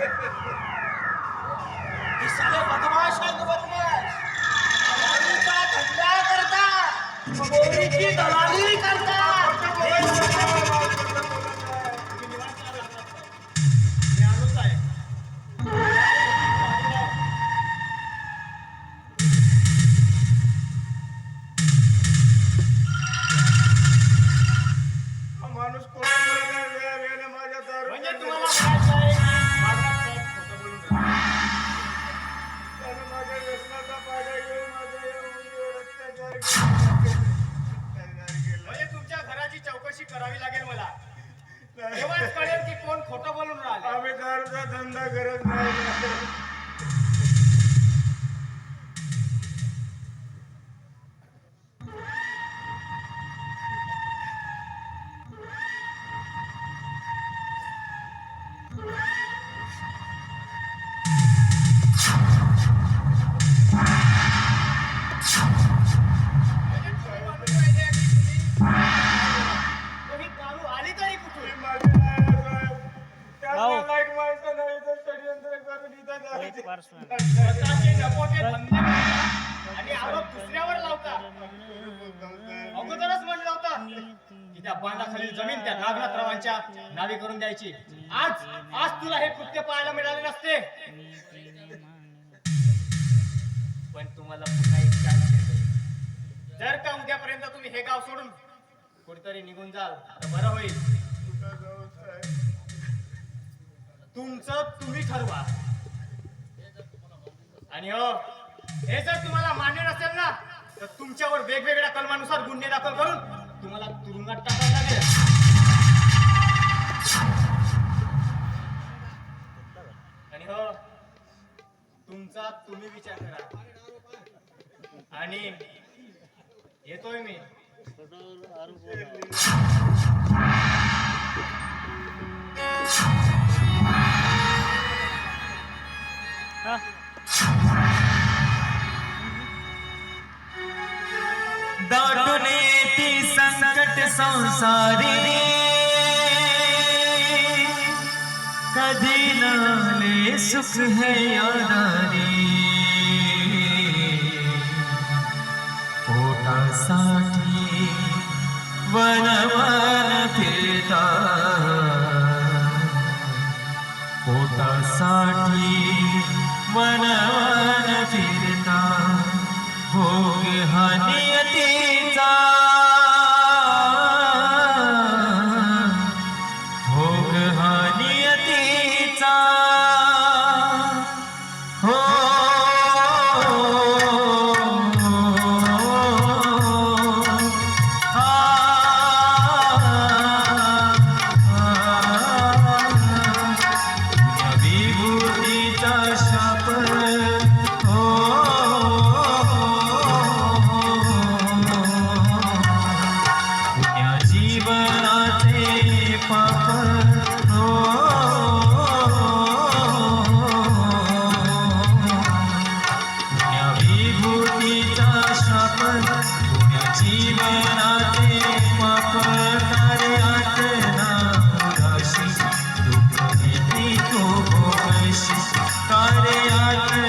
हे बदमाश आहेत बदमाश. करता? よく回りました。स्वतःचे आणि आरोप दुसऱ्यावर लावता. अगोदरच म्हणलं होतं. की त्या बांधाखाली जमीन त्या नागनाथरावांच्या नावे करून द्यायची. आज आज तुला हे कृत्य पाहायला मिळाले नसते. पण तुम्हाला पुन्हा एक देतोय. जर का उद्यापर्यंत तुम्ही हे गाव सोडून कुठेतरी निघून जाल तर बरं होईल? तुमचं तुम्ही ठरवा. आणि हो हे जर तुम्हाला मान्य नसेल ना तर तुमच्यावर वेगवेगळ्या कलमानुसार गुन्हे दाखल करून तुम्हाला तुरुंगात टाकावं लागेल. आणि हो तुमचा तुम्ही विचार करा. आणि येतोय मी. दाटून ती संकट संसारी. कधी नाले सुख है यादारी पोटासाठी वन फिरता पोटासाठी वन फिरता हो. भोग हा नियतीचा नाराशी दुःख